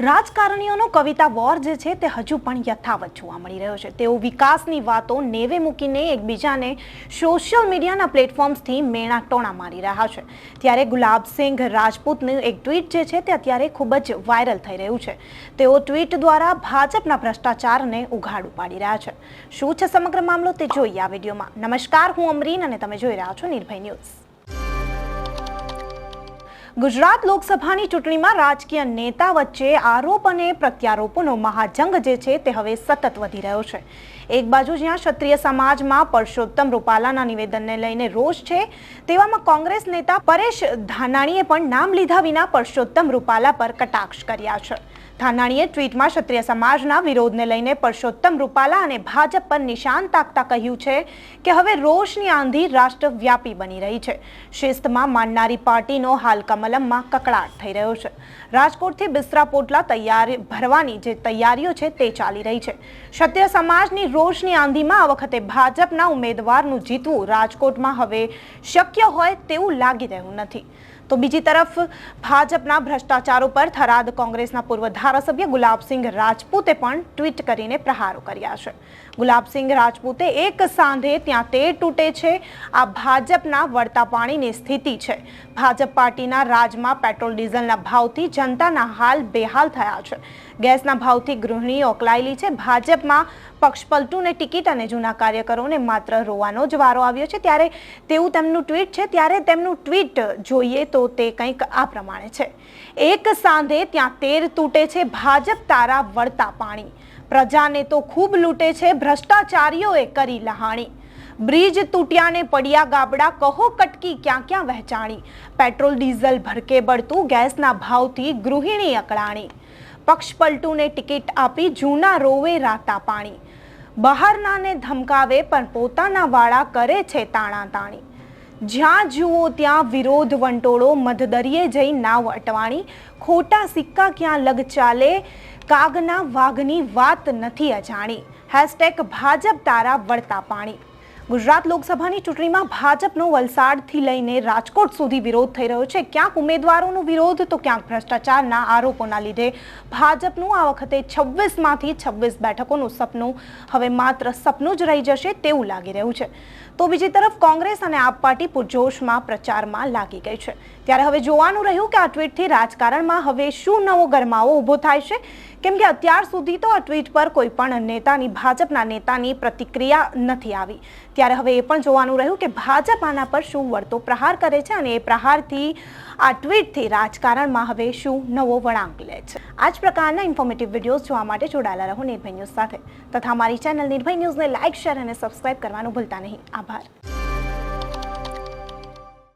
રાજકારણીઓનો કવિતા war જે છે તે હજુ પણ યથાવત જોવા મળી રહ્યો છે. તેઓ વિકાસની વાતો નેવે મૂકીને એકબીજાને સોશિયલ મીડિયાના પ્લેટફોર્મ્સથી મેણા ટોણા મારી રહ્યા છે. ત્યારે ગુલાબસિંહ રાજપૂતનું એક ટ્વીટ જે છે તે અત્યારે ખૂબ જ વાયરલ થઈ રહ્યું છે. તેઓ ટ્વીટ દ્વારા ભાજપના ભ્રષ્ટાચારને ઉઘાડું પાડી રહ્યા છે. શું છે સમગ્ર મામલો તે જોઈએ આ વિડીયોમાં. નમસ્કાર, હું અમરીન અને તમે જોઈ રહ્યા છો નિર્ભય ન્યૂઝ. ગુજરાત લોકસભાની ચૂંટણીમાં રાજકીય નેતા વચ્ચે આરોપ અને પ્રત્યારોપોનો મહાજંગ જે છે તે હવે સતત વધી રહ્યો છે. એક બાજુ જ્યાં ક્ષત્રિય સમાજમાં પરસોત્તમ રૂપાલાના નિવેદનને લઈને રોષ છે, તેવામાં કોંગ્રેસ નેતા પરેશ ધાનાણીએ પણ નામ લીધા વિના પરસોત્તમ રૂપાલા પર કટાક્ષ કર્યા છે. ધાનાણીએ ટ્વીટમાં ક્ષત્રિય સમાજના વિરોધને લઈને પરસોત્તમ રૂપાલા અને ભાજપ પર નિશાન તાકતા કહ્યું છે કે હવે રોષની આંધી રાષ્ટ્રવ્યાપી બની રહી છે. શિસ્તમાં માનનારી પાર્ટીનો હાલ કમલમમાં કકળાટ થઈ રહ્યો છે. રાજકોટથી બિસ્રા પોટલા તૈયારી ભરવાની જે તૈયારીઓ છે તે ચાલી રહી છે. ક્ષત્રિય સમાજની રોષની આંધીમાં આ વખતે ભાજપના ઉમેદવારનું જીતવું રાજકોટમાં હવે શક્ય હોય તેવું લાગી રહ્યું નથી. તો બીજી તરફ ભાજપના ભ્રષ્ટાચારો પર થરાદ કોંગ્રેસના પૂર્વ ધારાસભ્ય ગુલાબસિંહ રાજપૂતે પણ ટ્વીટ કરીને પ્રહારો કર્યા છે. ગુલાબસિંહ રાજપૂતે એક સાંધે ત્યાં તે તૂટે છે. આ ભાજપના વળતા પાણીની સ્થિતિ છે. ભાજપ પાર્ટીના રાજમાં પેટ્રોલ ડીઝલના ભાવથી જનતાના હાલ બેહાલ થયા છે. ગેસના ભાવથી ગૃહિણીઓ ઓકલાયેલી છે. ભાજપમાં પક્ષપલટુને ટિકિટ અને જૂના કાર્યકરોને માત્ર રોવાનો જ વારો આવ્યો છે. ત્યારે તેવું તેમનું ટ્વીટ છે. ત્યારે તેમનું ટ્વીટ જોઈએ તો તે કંઈક આ પ્રમાણે છે. એક સાંધે ત્યાં તેર તૂટે છે, ભાજપ તારા વળતા પાણી. પ્રજાને તો ખૂબ લૂંટે છે, ભ્રષ્ટાચારીઓએ કરી લહાણી. બ્રિજ તૂટ્યાને પડ્યા ગાબડા, કહો કટકી ક્યાં ક્યાં વહેંચાણી. પેટ્રોલ, ડીઝલ ભરકે બળતું, ગેસના ભાવથી ગૃહિણી અકળાણી. પક્ષપલટુને ટિકિટ આપી જૂના રોવે રાતા પાણી. બહારનાને ધમકાવે, પણ પોતાના વાળા કરે છે તાણા તાણી. જ્યાં જુઓ ત્યાં વિરોધ વંટોળો, મધદરિયે જઈ નાવ અટવાણી. ખોટા સિક્કા ક્યાં લગ ચાલે? કાગના વાઘની વાત નથી અજાણી. હેશટેગ ભાજપ તારા વળતા પાણી. ગુજરાત લોકસભાની ચૂંટણીમાં ભાજપનો વલસાડથી લઈને રાજકોટ સુધી વિરોધ થઈ રહ્યો છે. ક્યાંક ઉમેદવારોનો વિરોધ, તો ક્યાંક ભ્રષ્ટાચારના આરોપોના લીધે ભાજપનું આ વખતે છવ્વીસમાંથી છવ્વીસ બેઠકોનું સપનું હવે માત્ર સપનું જ રહી જશે તેવું લાગી રહ્યું છે. તો બીજી તરફ કોંગ્રેસ અને આપ પાર્ટી પૂરજોશમાં પ્રચારમાં લાગી ગઈ છે. ત્યારે હવે જોવાનું રહ્યું કે આ ટ્વીટથી રાજકારણમાં હવે શું નવો ગરમાવો ઊભો થાય છે. કેમ કે અત્યાર સુધી તો આ ટ્વીટ પર કોઈ પણ નેતાની, ભાજપના નેતાની પ્રતિક્રિયા નથી આવી. ત્યારે હવે એ પણ જોવાનું રહ્યું કે ભાજપ આના પર શું વળતો પ્રહાર કરે છે અને એ પ્રહારથી, આ ટ્વીટથી રાજકારણમાં હવે શું નવો વળાંક લે છે. આ જ પ્રકારના ઇન્ફોર્મેટિવ વિડીયોઝ જોવા માટે જોડાયેલા રહો નિર્ભય ન્યૂઝ સાથે. તથા અમારી ચેનલ નિર્ભય ન્યૂઝને લાઇક શેર અને સબસ્ક્રાઇબ કરવાનું ભૂલતા નહીં. આભાર.